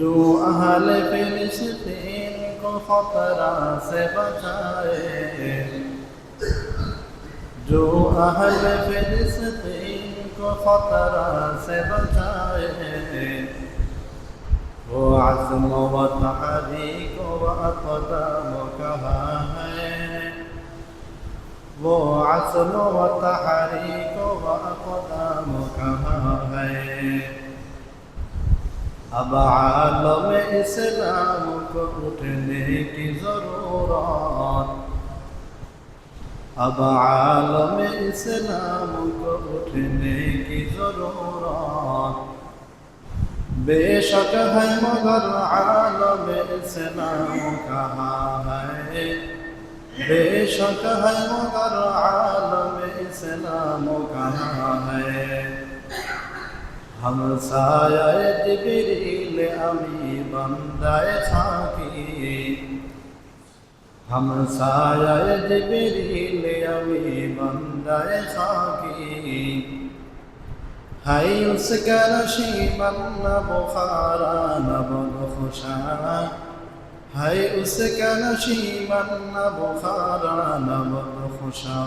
جو اہل فلسطین کو خطرہ سے بچائے۔ جو اہل فلسطین کو خطرہ سے بچائے۔ وہ عزم و تحریک و اقدام کہاں ہے؟ وہ عزم و تحریک و اقدام کہاں ہے؟ اب عالم اسلام کو اٹھنے کی ضرورت۔ اب عالم اسلام کو اٹھنے کی ضرورت۔ بے شک ہے مگر عالم اسلام کہاں ہے؟ بے شک ہے مگر عالم اسلام کہاں ہے؟ হামসায় জিবরিল আমি বান্দায় থাকি। হামসায় জিবরিল আমি বান্দায় থাকি। হাই উসকা রশিমান না বুখারা না বখশা হাই উসকা রশিমান না বুখারা না বখশা